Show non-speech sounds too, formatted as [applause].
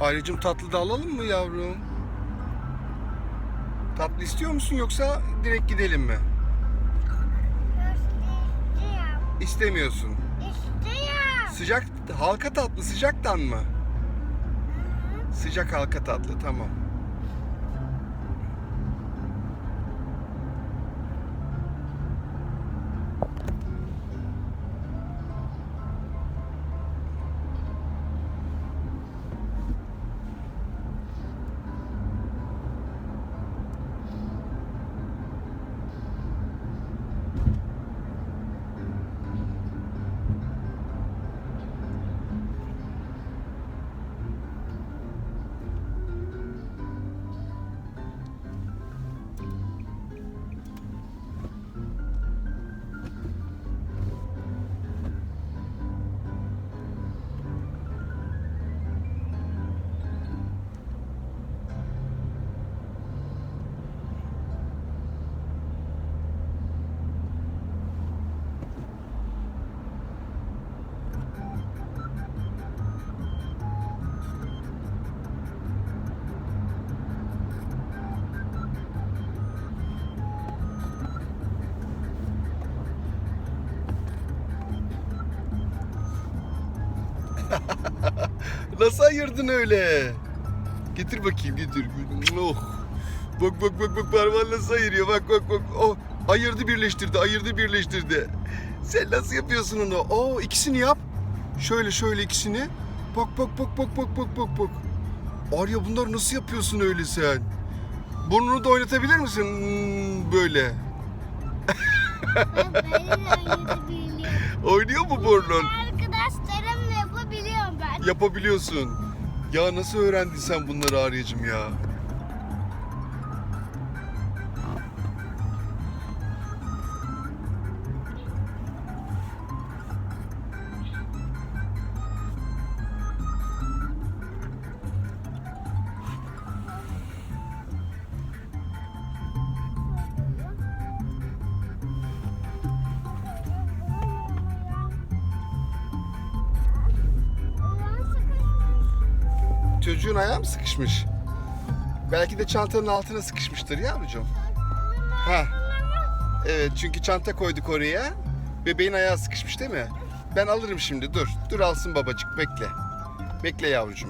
Ayrıcım tatlı da alalım mı yavrum? Tatlı istiyor musun yoksa direkt gidelim mi? İstemiyorsun. İstiyorum. Sıcak halka tatlı sıcaktan mı? Sıcak halka tatlı tamam. [laughs] Nasıl ayırdın öyle? Getir bakayım getir. Oh. Bak bak bak bak parmağın nasıl ayırıyor bak bak bak. Oh. Ayırdı birleştirdi ayırdı birleştirdi. Sen nasıl yapıyorsun onu? Oh ikisini yap. Şöyle şöyle ikisini. Bak bak bak bak bak bak bak bak. Arya bunlar nasıl yapıyorsun öyle sen? Burnunu da oynatabilir misin? Hmm, böyle. Oynuyor mu burnun? Yapabiliyorsun. Ya nasıl öğrendin sen bunları Arya'cığım ya? Çocuğun ayağı mı sıkışmış? Belki de çantanın altına sıkışmıştır yavrucuğum. Ha. Evet çünkü çanta koyduk oraya. Bebeğin ayağı sıkışmış değil mi? Ben alırım şimdi dur. Dur alsın babacık bekle. Bekle yavrucuğum.